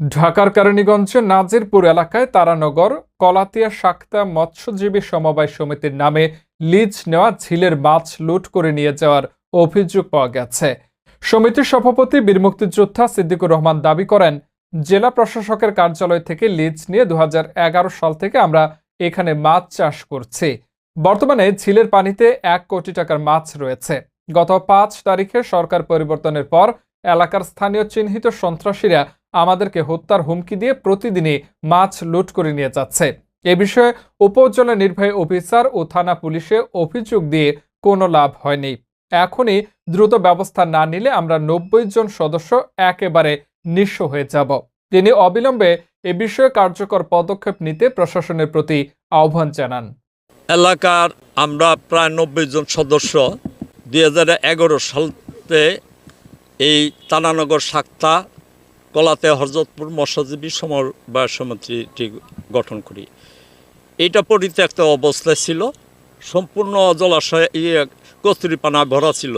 ঢাকার কেরানীগঞ্জের নাজিরপুর এলাকায় তারানগর, কলাতিয়া শাক্তা মৎস্যজীবী সমবায় সমিতির নামে লিজ নেওয়া ঝিলের মাছ লুট করে নিয়ে যাওয়ার অভিযোগ পাওয়া গেছে। সমিতির সভাপতি বীর মুক্তিযোদ্ধা সিদ্দিকুর রহমান দাবি করেন, জেলা প্রশাসকের কার্যালয় থেকে লিজ নিয়ে দু হাজার এগারো সাল থেকে আমরা এখানে মাছ চাষ করছি। বর্তমানে ঝিলের পানিতে এক কোটি টাকার মাছ রয়েছে। গত পাঁচ তারিখে সরকার পরিবর্তনের পর এলাকার স্থানীয় চিহ্নিত সন্ত্রাসীরা আমাদেরকে হত্যার হুমকি দিয়ে প্রতিদিনই মাছ লুট করে নিয়ে যাচ্ছে। এ বিষয়ে উপজেলা নির্বাহী অফিসার ও থানা পুলিশে অভিযোগ দিয়ে কোনো লাভ হয়নি। এখনই দ্রুত ব্যবস্থা না নিলে আমরা নব্বই জন সদস্য একেবারে নিঃস্ব হয়ে যাব। তিনি অবিলম্বে এ বিষয়ে কার্যকর পদক্ষেপ নিতে প্রশাসনের প্রতি আহ্বান জানান। এলাকার আমরা প্রায় নব্বই জন সদস্য। দুই সালতে এই তানানগর সাক্তা কলাতে হরজতপুর মৎস্যজীবী সমবায় সমিতিটি গঠন করি। এইটা পরিত্যক্ত অবস্থায় ছিল, সম্পূর্ণ জলাশয় কস্তুরিপানা ভরা ছিল।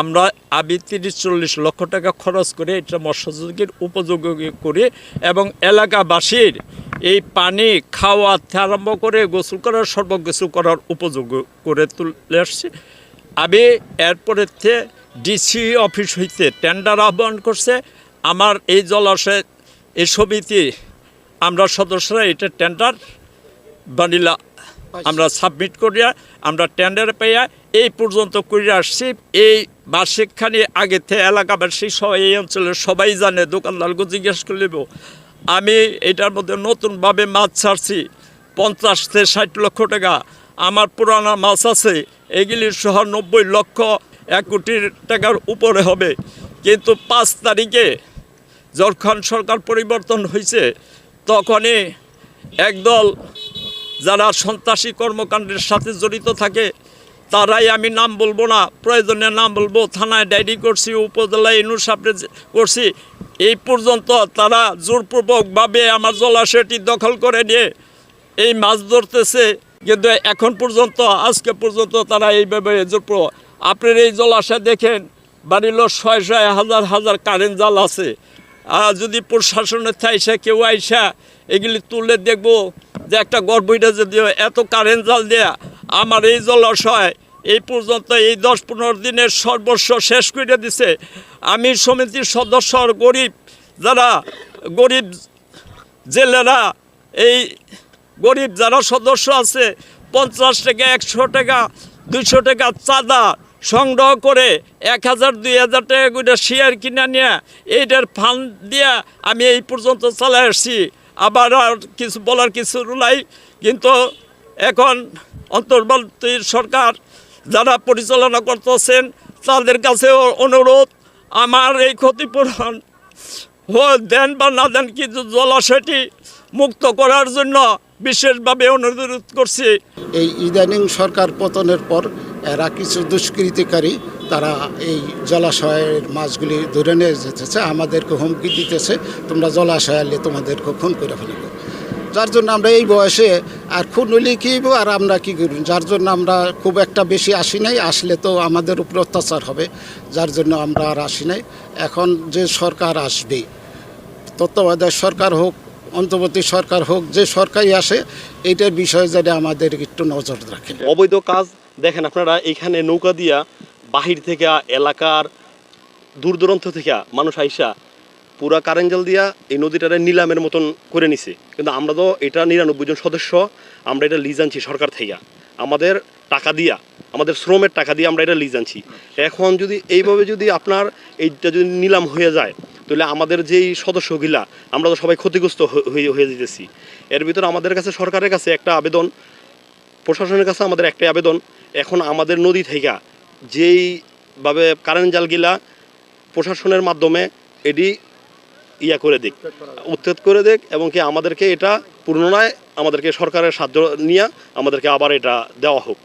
আমরা আবি তিরিশ চল্লিশ লক্ষ টাকা খরচ করে এটা মৎস্যজীবীর উপযোগী করে এবং এলাকাবাসীর এই পানি খাওয়া আরম্ভ করে গোসল করার সর্বকিছু করার উপযোগী করে তুলে আসছি। আমি এরপরে ডিসি অফিস হইতে টেন্ডার আহ্বান করছে। আমার এই জলাশয় এই সমিতি আমরা সদস্যরা এটা টেন্ডার বানিলা আমরা সাবমিট করিয়া আমরা টেন্ডার পাইয়া এই পর্যন্ত করে আসছি। এই মাসিকখানি আগে থেকে এলাকাবাসী সবাই এই অঞ্চলের সবাই জানে দোকানদারকে জিজ্ঞেস করলেব আমি এটার মধ্যে নতুনভাবে মাছ ছাড়ছি পঞ্চাশ থেকে ষাট লক্ষ টাকা। আমার পুরানা মাছ আছে এগুলি সহ নব্বই লক্ষ এক কোটি টাকার উপরে হবে। কিন্তু পাঁচ তারিখে যখন সরকার পরিবর্তন হয়েছে তখনই একদল যারা সন্ত্রাসী কর্মকাণ্ডের সাথে জড়িত থাকে, তারাই আমি নাম বলব না, প্রয়োজনে নাম বলব, থানায় ডায়েরি করছি, উপজেলায় ইনুর সাপড়ে করছি, এই পর্যন্ত তারা জোরপূর্বকভাবে আমার জলাশয়টি দখল করে নিয়ে এই মাছ ধরতেছে, কিন্তু এখন পর্যন্ত, আজকে পর্যন্ত তারা এইভাবে জোরপূর্বক, আপনার এই জলাশয় দেখেন, বাড়ির ছয় ছয় হাজার হাজার কারেন্ট জাল আছে আর যদি প্রশাসনের আইসা কেউ আইসা এগুলি তুলে দেখব যে একটা গর্বইটা যদি এত কারেন্ট জাল দেয়া আমার এই জলাশয় এই পর্যন্ত এই দশ পনেরো দিনের সর্বস্ব শেষ করে দিছে। আমি সমিতির সদস্য গরিব, যারা গরিব জেলেরা, এই গরিব যারা সদস্য আছে, পঞ্চাশ টাকা একশো টাকা, দুইশো টাকা চাঁদা সংগ্রহ করে এক হাজার, দুই হাজার টাকা করে শেয়ার কিনে নিয়ে এইটার ফান্ড দিয়ে আমি এই পর্যন্ত চালাই আসছি। আবার আর কিছু বলার কিছু নাই। কিন্তু এখন অন্তর্বর্তী সরকার যারা পরিচালনা করতেছেন, তাদের কাছেও অনুরোধ, আমার এই ক্ষতিপূরণ দেন বা না দেন কিন্তু জলাশয়টি মুক্ত করার জন্য বিশেষভাবে অনুরোধ করছি। এই ইদানিং সরকার পতনের পর এরা কিছু দুষ্কৃতিকারী, তারা এই জলাশয়ের মাছগুলি ধরে নিয়ে যেতেছে, আমাদেরকে হুমকি দিতেছে, তোমরা জলাশয় আনলে তোমাদেরকে খুন করে ফেলবে। যার জন্য আমরা এই বয়সে আর খুন হলে কী আর আমরা কী করব? যার জন্য আমরা খুব একটা বেশি আসি নাই, আসলে তো আমাদের উপর অত্যাচার হবে, যার জন্য আমরা আর আসি নাই। এখন যে সরকার আসবে, তত্ত্বাবধায়ক সরকার হোক, অন্তর্বর্তী সরকার হোক, যে সরকারই আসে এইটার বিষয়ে যাতে আমাদের একটু নজর রাখে অবৈধ কাজ দেখেন আপনারা, এখানে নৌকা দিয়া বাহির থেকে এলাকার দূর দূরান্ত থেকে মানুষ আইসা পুরা কারেন্ট জাল দিয়া এই নদীটারে নিলামের মতন করে নিছে। কিন্তু আমরা তো এটা নিরানব্বই জন সদস্য, আমরা এটা লিজ আনছি সরকার থেকে আমাদের টাকা দিয়া, আমাদের শ্রমের টাকা দিয়ে আমরা এটা লিজ আনছি। এখন যদি এইভাবে যদি আপনার এইটা যদি নিলাম হয়ে যায়, তাহলে আমাদের যেই সদস্যগুলা, আমরা তো সবাই ক্ষতিগ্রস্ত হয়ে হয়ে যেতেছি। এর ভিতরে আমাদের কাছে, সরকারের কাছে একটা আবেদন, প্রশাসনের কাছে আমাদের একটাই আবেদন এখন আমাদের নদী থেকে যেইভাবে কারেন্ট জালগিলা প্রশাসনের মাধ্যমে এটি ইয়া করে দিক উচ্ছেদ করে দিক এবং কি আমাদেরকে এটা পুনরায় আমাদেরকে সরকারের সাহায্য নিয়ে আমাদেরকে আবার এটা দেওয়া হোক।